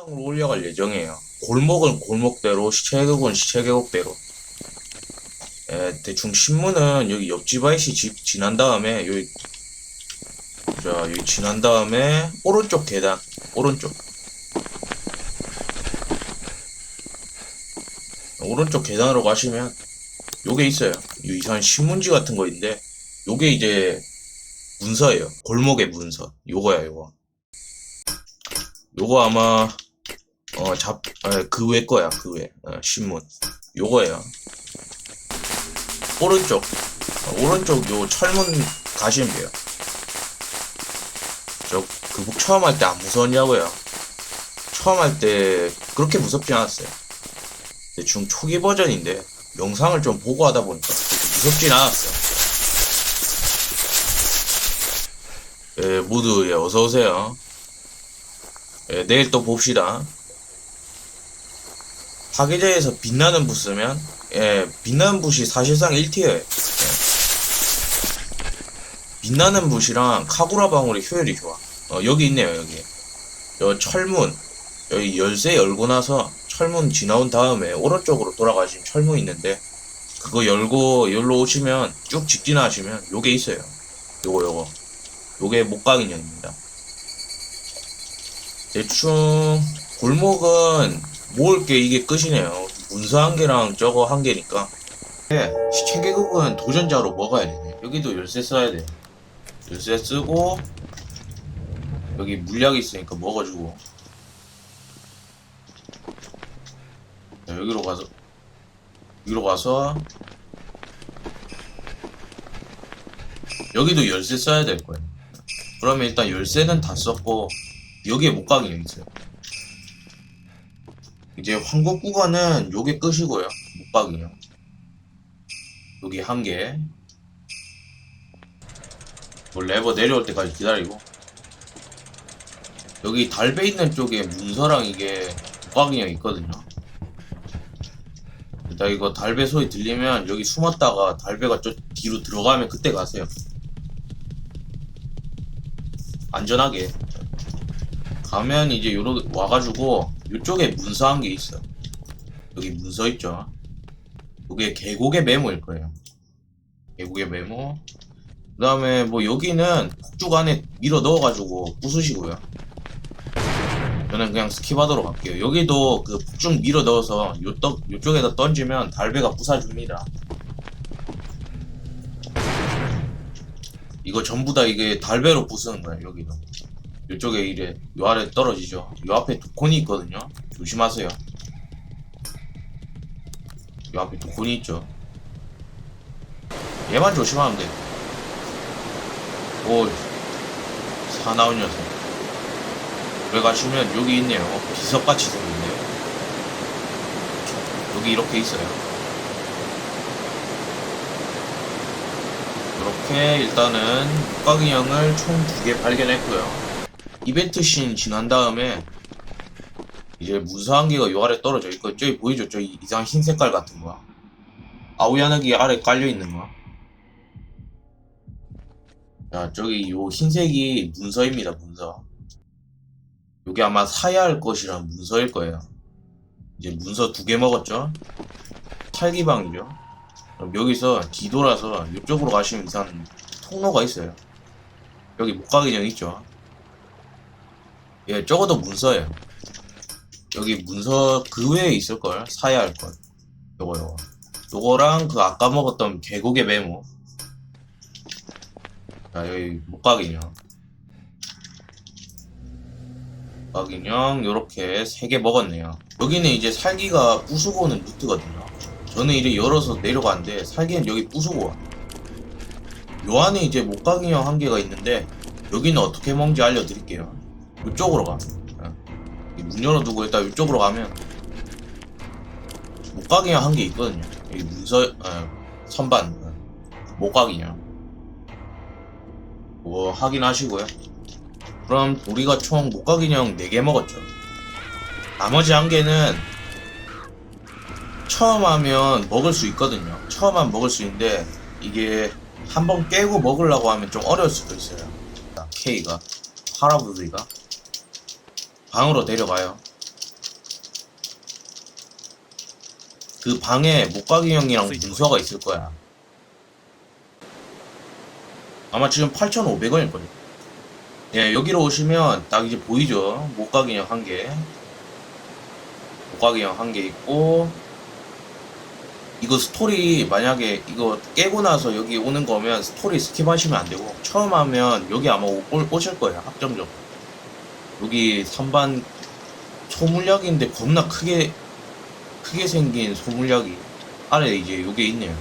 영상으로 올려갈 예정이에요. 골목은 골목대로, 시체계곡은 시체계곡대로. 에, 대충 신문은 여기 옆집 아이씨 집 지난 다음에 여기 자 여기 지난 다음에 오른쪽 계단 오른쪽 오른쪽 계단으로 가시면 요게 있어요. 요 이상한 신문지 같은 거 있는데 요게 이제 문서예요. 골목의 문서. 요거야 요거. 요거 아마 어잡그외 거야 그 외. 어, 신문. 요거예요. 오른쪽 어, 오른쪽 요 철문 가시면 돼요. 저 그북 처음 할 때 안 무서웠냐고요? 처음 할 때 그렇게 무섭지 않았어요. 대충 초기 버전인데 영상을 좀 보고 하다 보니까 무섭진 않았어요. 예, 모두 예, 어서 오세요. 예, 내일 또 봅시다. 파괴자에서 빛나는 부스면 예, 빛나는 붓이 사실상 1티어예요. 빛나는 붓이랑 카구라 방울의 효율이 좋아. 어, 여기 있네요, 여기. 여 철문. 여기 열쇠 열고 나서 철문 지나온 다음에 오른쪽으로 돌아가시면 철문 있는데 그거 열고 여기로 오시면 쭉 직진하시면 요게 있어요. 요거 요거. 요게 목각 인형입니다. 대충 골목은 모을 게 이게 끝이네요. 문서 한 개랑 저거 한 개니까. 네, 시체 계급은 도전자로 먹어야 되네. 여기도 열쇠 써야 돼. 열쇠 쓰고 여기 물약이 있으니까 먹어주고. 자, 여기로 가서 여기로 가서 여기도 열쇠 써야 될 거예요. 그러면 일단 열쇠는 다 썼고 여기에 못 가게 있어요. 이제 황국 구간은 요게 끝이고요. 못 가기요. 여기 한 개. 뭐 레버 내려올 때까지 기다리고. 여기 달배 있는 쪽에 문서랑 이게 못 가기가 있거든요. 일단 이거 달배 소리 들리면 여기 숨었다가 달배가 저 뒤로 들어가면 그때 가세요. 안전하게. 가면 이제 요러 와가지고 요쪽에 문서 한개 있어. 여기 문서 있죠. 이게 계곡의 메모일 거예요. 계곡의 메모. 그 다음에 뭐 여기는 폭죽 안에 밀어 넣어가지고 부수시고요. 저는 그냥 스킵하도록 할게요. 여기도 그 폭죽 밀어 넣어서 요 떡, 요쪽에다 던지면 달배가 부사줍니다. 이거 전부 다 이게 달배로 부수는 거예요, 여기도. 이쪽에 이래 요 아래 떨어지죠. 요 앞에 도콘이 있거든요. 조심하세요. 요 앞에 도콘이 있죠. 얘만 조심하면 돼. 오, 사나운 녀석. 여기 가시면 여기 있네요. 비석같이 생겼네요. 여기 이렇게 있어요. 이렇게 일단은 국가인형을 총 두 개 발견했고요. 이벤트 씬 지난 다음에 이제 문서 한 개가 요 아래 떨어져 있고 저기 보이죠? 저기 이상 흰 색깔 같은 거 아우야나기 아래 깔려 있는 거. 자 저기 요 흰색이 문서입니다 문서. 요게 아마 사야 할 것이란 문서일 거예요. 이제 문서 두 개 먹었죠? 탈기방이죠? 그럼 여기서 뒤돌아서 이쪽으로 가시면 이상 통로가 있어요. 여기 목각인형 있죠? 예, 적어도 문서예요. 여기 문서 그 외에 있을걸? 사야 할걸. 요거, 요거. 요거랑 그 아까 먹었던 계곡의 메모. 자, 여기 목각인형. 목각인형, 요렇게 세 개 먹었네요. 여기는 이제 살기가 부수고 오는 루트거든요. 저는 이래 열어서 내려가는데, 살기는 여기 부수고 와. 요 안에 이제 목각인형 한 개가 있는데, 여기는 어떻게 먹는지 알려드릴게요. 이쪽으로 가. 어. 이문 열어두고 일단 이쪽으로 가면 목각이냐 한게 있거든요. 여기 문서 어, 선반 어, 목각이냐. 뭐 확인하시고요. 그럼 우리가 총 목각 인형 4개 먹었죠. 나머지 한 개는 처음 하면 먹을 수 있거든요. 처음 하면 먹을 수 있는데 이게 한 번 깨고 먹으려고 하면 좀 어려울 수도 있어요. K가 할아버지가 방으로 내려가요. 그 방에 목각이 형이랑 문서가 있을 거야. 아마 지금 8,500원일 거예요. 예, 여기로 오시면 딱 이제 보이죠? 목각이 형한 개. 목각이 형한 개 있고, 이거 스토리 만약에 이거 깨고 나서 여기 오는 거면 스토리 스킵하시면 안 되고, 처음 하면 여기 아마 오, 오실 거예요. 확정적으로. 여기 3반 소물약인데 겁나 크게 크게 생긴 소물약이 아래 이제 요게 있네요.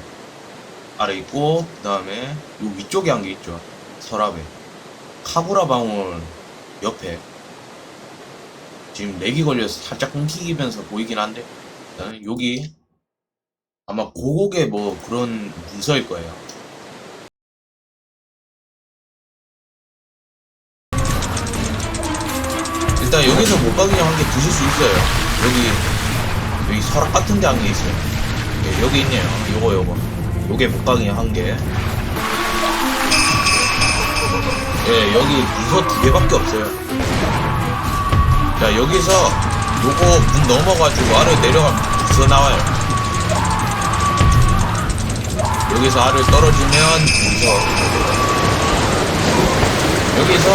아래 있고 그 다음에 요 위쪽에 한 게 있죠. 서랍에 카구라 방울 옆에 지금 렉이 걸려서 살짝 끊기면서 보이긴 한데 여기 아마 고곡의 뭐 그런 문서일 거예요. 일단 여기서 못가기냥 한개 드실 수 있어요. 여기 여기 서랍 같은 데 한 개 있어요. 예, 여기 있네요. 요거 요거. 요게 못가기냥 한 개. 예, 여기 문서 두 개밖에 없어요. 자, 여기서 요거 문 넘어가지고 아래 내려가면 문서 나와요. 여기서 아래 떨어지면 문서. 여기서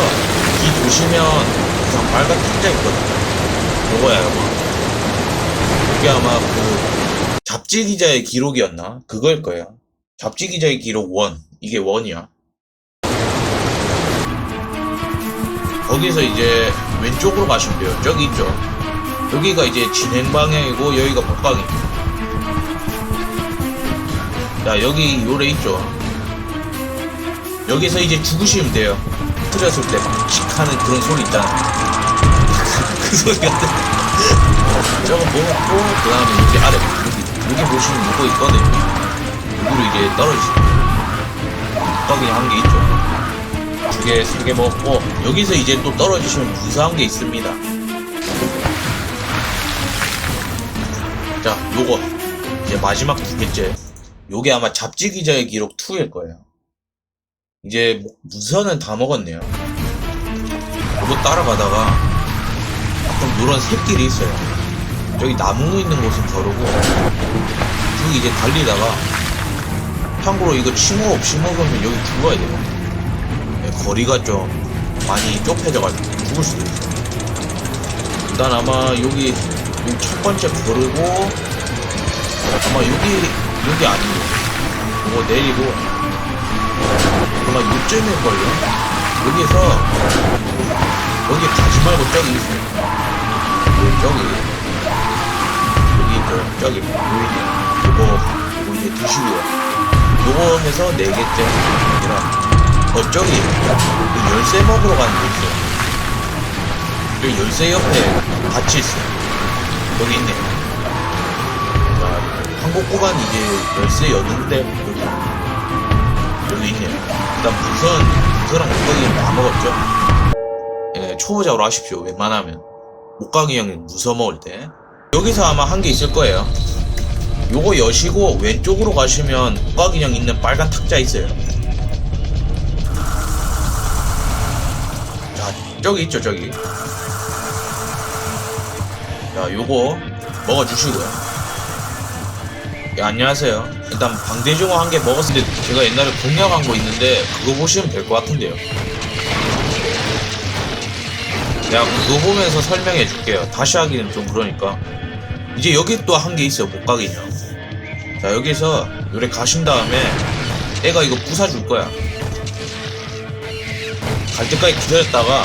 기 보시면 그냥 빨간 탁자 있거든요. 요거야, 요거. 이게 아마 그 잡지 기자의 기록이었나? 그거일 거예요. 잡지 기자의 기록 원. 이게 원이야. 거기서 이제 왼쪽으로 가시면 돼요. 저기 있죠. 여기가 이제 진행 방향이고 여기가 복방이에요. 자 여기 요래 있죠. 여기서 이제 죽으시면 돼요. 틀렸을 때칙 하는 그런 소리 있잖아. 그 소리 같은. 저거 먹었고 그 다음에 여기 아래 여기 여기 보시면 요거 있거든요. 여기로 이제 떨어지죠. 떡이 한개 있죠. 두 개, 세 개 먹었고 여기서 이제 또 떨어지시면 분사한 게 있습니다. 자, 요거 이제 마지막 두 개째. 요게 아마 잡지 기자의 기록 2일 거예요. 이제 뭐- 문서는 다 먹었네요. 요거 따라가다가 가끔 요런 새길이 있어요. 저기 나무 있는 곳은 저러고 저기 이제 달리다가 참고로 이거 침호 없이 먹으면 여기 죽어야 돼요. 네, 거리가 좀 많이 좁혀져가지고 죽을 수도 있어. 일단 아마 여기, 여기 첫 번째 거르고 아마 여기 여기 아니고 이거 내리고 아마 요쯤일걸요? 여기서 여기 가지 말고 저기 있어요. 저기 여기 있죠. 저기 보이네. 요거 요거 이제 드시고요. 요거 해서 네 개째 아니라 어 저기 그 열쇠 먹으러 가는 게 있어요. 여기 열쇠 옆에 같이 있어요. 여기 있네. 자, 한국 구간 이제 열쇠 였는데 여기 여기 있네요. 일단 무선 무선랑 목각이 다 먹었죠. 예, 초보자로 하십시오. 웬만하면 목각이 형이 무서 먹을 때 여기서 아마 한개 있을 거예요. 요거 여시고 왼쪽으로 가시면 목각이 형 있는 빨간 탁자 있어요. 자, 저기 있죠, 저기. 자, 요거 먹어주시고요. 예, 안녕하세요. 일단 방대중어 한 개 먹었을 때 제가 옛날에 공략한 거 있는데 그거 보시면 될 것 같은데요. 내가 그거 보면서 설명해 줄게요. 다시 하기는 좀 그러니까. 이제 여기 또한개 있어요, 못 가기냐. 자, 여기서 요래 가신 다음에 애가 이거 부숴줄 거야. 갈 때까지 기다렸다가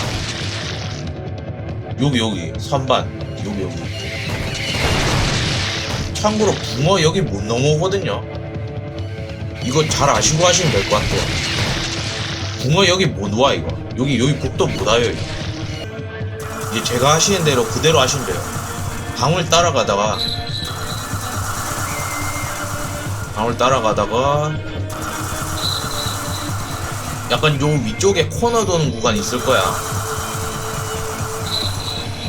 여기 여기 선반 여기 여기 참고로 붕어 여기 못 넘어오거든요 이거 잘 아시고 하시면 될 것 같아요 붕어 여기 못 와 이거 여기 여기 복도 못 와요 이거. 이제 제가 하시는 대로 그대로 하시면 돼요 방울 따라가다가 방울 따라가다가 약간 요 위쪽에 코너 도는 구간이 있을 거야.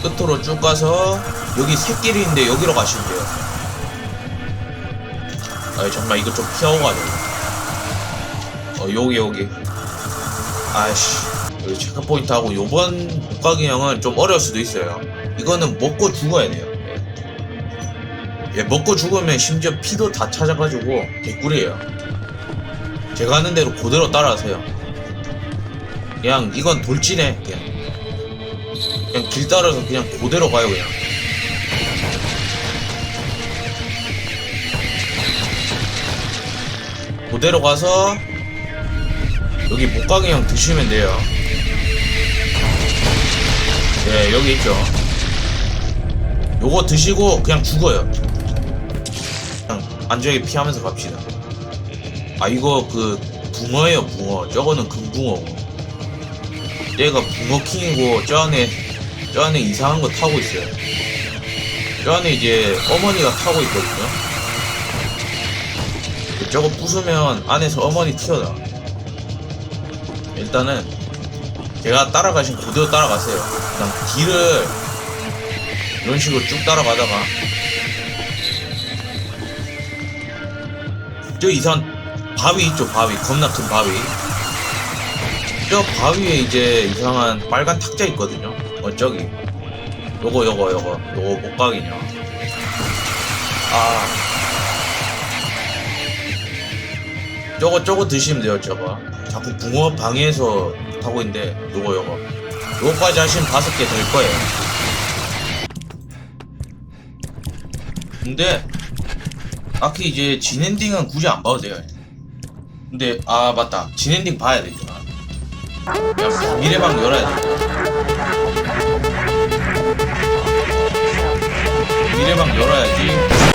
끝으로 쭉 가서 여기 새길이인데 여기로 가시면 돼요. 아 정말 이거 좀 피하고 돼. 어 여기 여기. 여기 체크 포인트 하고 요번 목가기 형은 좀 어려울 수도 있어요. 이거는 먹고 죽어야 돼요. 예. 얘 먹고 죽으면 심지어 피도 다 찾아가지고 개꿀이에요. 제가 하는 대로 그대로 따라하세요. 그냥 이건 돌진해 그냥. 그냥 길 따라서 그냥 그대로 가요 그냥. 그대로 가서 여기 목각인형 드시면 돼요. 네 여기 있죠. 요거 드시고 그냥 죽어요. 그냥 안전하게 피하면서 갑시다. 아 이거 그 붕어예요 붕어. 저거는 금붕어고. 얘가 붕어킹이고 저 안에 저 안에 이상한 거 타고 있어요. 저 안에 이제 어머니가 타고 있거든요. 저거 부수면 안에서 어머니 튀어나와. 일단은 제가 따라가신 그대로 따라가세요. 그냥 길을 이런 식으로 쭉 따라가다가 저 이상 바위 있죠 바위. 겁나 큰 바위. 저 바위에 이제 이상한 빨간 탁자 있거든요. 어 저기. 요거 요거 요거. 요거 목각이냐 아. 저거 저거 드시면 돼요 저거. 자꾸 붕어 방해해 서 하고 있는데 요거 요거. 요거까지 하시면 다섯 개 될 거예요. 근데 딱히 이제 진엔딩은 굳이 안 봐도 돼요. 근데 아 맞다. 진엔딩 봐야 야, 미래방 열어야 돼. 미래방 열어야지